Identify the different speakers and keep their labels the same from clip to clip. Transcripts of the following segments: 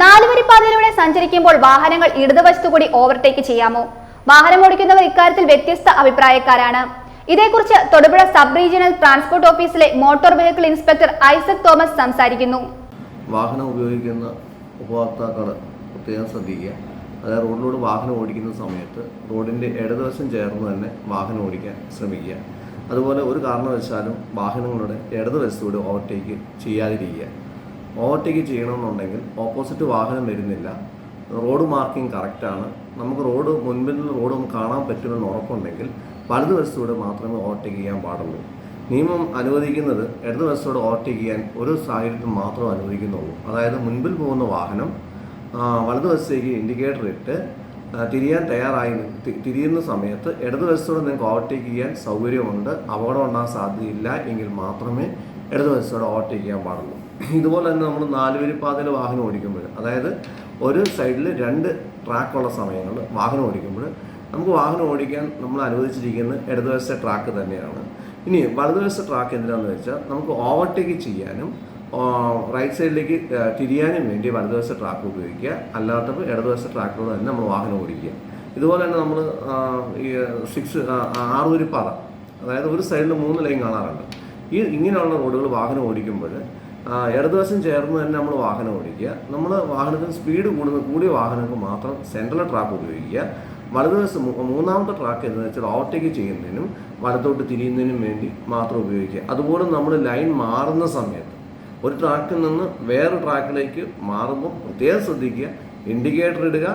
Speaker 1: നാലുവരിപ്പാതയിലൂടെ സഞ്ചരിക്കുമ്പോൾ വാഹനങ്ങൾ ഇടതുവശത്തു കൂടി ഓവർടേക്ക് ചെയ്യാമോ? വാഹനം ഓടിക്കുന്നവർ ഇക്കാര്യത്തിൽ വ്യത്യസ്ത അഭിപ്രായക്കാരാണ്. ഇതേക്കുറിച്ച് തൊടുപുഴ സബ് റീജിയണൽ ട്രാൻസ്പോർട്ട് ഓഫീസിലെ motor vehicle inspector Isaac Thomas സംസാരിക്കുന്നു.
Speaker 2: വാഹനം ഉപയോഗിക്കുന്ന ഉപഭോക്താക്കൾ പ്രത്യേകം ശ്രദ്ധിക്കുക. അതായത് റോഡിലൂടെ വാഹനം ഓടിക്കുന്ന സമയത്ത് റോഡിന്റെ ഇടതുവശം ചേർന്ന് തന്നെ വാഹനം ഓടിക്കാൻ ശ്രമിക്കുക. അതുപോലെ ഒരു കാരണവശാലും വാഹനങ്ങളുടെ ഇടതുവശത്തൂടെ ഓവർടേക്ക് ചെയ്യാതിരിക്കുക. ഓവർടേക്ക് ചെയ്യണമെന്നുണ്ടെങ്കിൽ ഓപ്പോസിറ്റ് വാഹനം വരുന്നില്ല. റോഡ് മാർക്കിംഗ് കറക്റ്റാണ് നമുക്ക് റോഡ് മുൻപിൽ നിന്ന് റോഡ് നമുക്ക് കാണാൻ പറ്റുമെന്ന് ഉറപ്പുണ്ടെങ്കിൽ വലതു വശത്തൂടെ മാത്രമേ ഓവർടേക്ക് ചെയ്യാൻ പാടുള്ളൂ. നിയമം അനുവദിക്കുന്നത് ഇടതു വശത്തോടെ ഓവർടേക്ക് ചെയ്യാൻ ഒരു സാഹചര്യത്തിൽ മാത്രമേ അനുവദിക്കുന്നുള്ളൂ. അതായത് മുൻപിൽ പോകുന്ന വാഹനം വലതുവശത്തേക്ക് ഇൻഡിക്കേറ്റർ ഇട്ട് തിരിയാൻ തയ്യാറായി തിരിയുന്ന സമയത്ത് ഇടതുവശത്തോടെ നിങ്ങൾക്ക് ഓവർടേക്ക് ചെയ്യാൻ സൗകര്യമുണ്ട്. അപകടം ഉണ്ടാകാൻ സാധ്യതയില്ല എങ്കിൽ മാത്രമേ ഇടതുവശത്തോടെ ഓവർടേക്ക് ചെയ്യാൻ പാടുള്ളൂ. ഇതുപോലെ തന്നെ നമ്മൾ നാലുവരിപ്പാതയിൽ വാഹനം ഓടിക്കുമ്പോൾ അതായത് ഒരു സൈഡിൽ രണ്ട് ട്രാക്കുള്ള സമയങ്ങളിൽ വാഹനം ഓടിക്കുമ്പോൾ നമുക്ക് വാഹനം ഓടിക്കാൻ നമ്മൾ അനുവദിച്ചിരിക്കുന്നത് ഇടതുവശത്തെ ട്രാക്ക് തന്നെയാണ്. ഇനി വലതുവശത്തെ ട്രാക്ക് എന്തിനാണെന്ന് വെച്ചാൽ നമുക്ക് ഓവർടേക്ക് ചെയ്യാനും റൈറ്റ് സൈഡിലേക്ക് തിരിയാനും വേണ്ടി വലതുവശത്തെ ട്രാക്ക് ഉപയോഗിക്കുക. അല്ലാത്തപ്പോൾ ഇടതുവശത്തെ ട്രാക്കിലൂടെ തന്നെ നമ്മൾ വാഹനം ഓടിക്കുക. ഇതുപോലെ തന്നെ നമ്മൾ ഈ സിക്സ് ആറുവരി പാത അതായത് ഒരു സൈഡിൽ മൂന്ന് ലൈൻ കാണാറുണ്ട്. ഈ ഇങ്ങനെയുള്ള റോഡുകൾ വാഹനം ഓടിക്കുമ്പോൾ ഇടതുവശം ചേർന്ന് തന്നെ നമ്മൾ വാഹനം ഓടിക്കുക. നമ്മൾ വാഹനത്തിന് സ്പീഡ് കൂടുന്ന കൂടിയ വാഹനങ്ങൾക്ക് മാത്രം സെൻട്രൽ ട്രാക്ക് ഉപയോഗിക്കുക. വലതുവശം മൂന്നാമത്തെ ട്രാക്ക് എന്ന് വെച്ചാൽ ഓവർടേക്ക് ചെയ്യുന്നതിനും വലത്തോട്ട് തിരിയുന്നതിനും വേണ്ടി മാത്രം ഉപയോഗിക്കുക. അതുപോലെ നമ്മൾ ലൈൻ മാറുന്ന സമയത്ത് ഒരു ട്രാക്കിൽ നിന്ന് വേറെ ട്രാക്കിലേക്ക് മാറുമ്പോൾ പ്രത്യേകം ശ്രദ്ധിക്കുക. ഇൻഡിക്കേറ്റർ ഇടുക.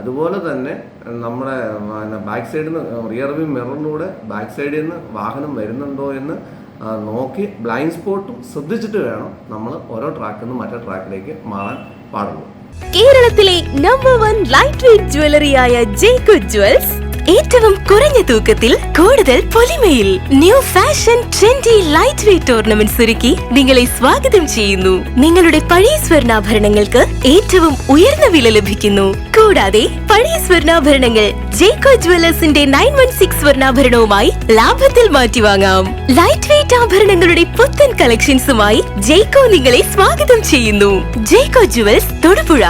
Speaker 2: അതുപോലെ തന്നെ നമ്മുടെ ബാക്ക് സൈഡിൽ നിന്ന് റിയർ വ്യൂ മിററിലൂടെ ബാക്ക് സൈഡിൽ നിന്ന് വാഹനം വരുന്നുണ്ടോ എന്ന് നോക്കി ബ്ലൈൻഡ് സ്പോട്ടും ശ്രദ്ധിച്ചിട്ട് വേണം നമ്മൾ ഓരോ ട്രാക്കിൽ നിന്ന് മറ്റേ ട്രാക്കിലേക്ക് മാറാൻ പാടുള്ളൂ.
Speaker 3: കേരളത്തിലെ നമ്പർ വൺ ലൈറ്റ് വെയിറ്റ് ജ്വല്ലറിയായ ജേക്കോ ജ്വൽസ് ഏറ്റവും കുറഞ്ഞ തൂക്കത്തിൽ കൂടുതൽ പൊലിമയിൽ. New fashion trendy light weight ornaments ഒരുക്കി നിങ്ങളെ സ്വാഗതം ചെയ്യുന്നു. നിങ്ങളുടെ പഴയ സ്വർണാഭരണങ്ങൾക്ക് ഏറ്റവും ഉയർന്ന വില ലഭിക്കുന്നു. കൂടാതെ പഴയ സ്വർണാഭരണങ്ങൾ ജേക്കോ ജ്വല്ലേഴ്സിന്റെ നയൻ വൺ സിക്സ് സ്വർണാഭരണവുമായി ലാഭത്തിൽ മാറ്റി വാങ്ങാം ലൈറ്റ് വെയിറ്റ് ആഭരണങ്ങളുടെ പുത്തൻ കളക്ഷൻസുമായി ജേക്കോ നിങ്ങളെ സ്വാഗതം ചെയ്യുന്നു. ജേക്കോ ജുവൽസ് തൊടുപുഴ.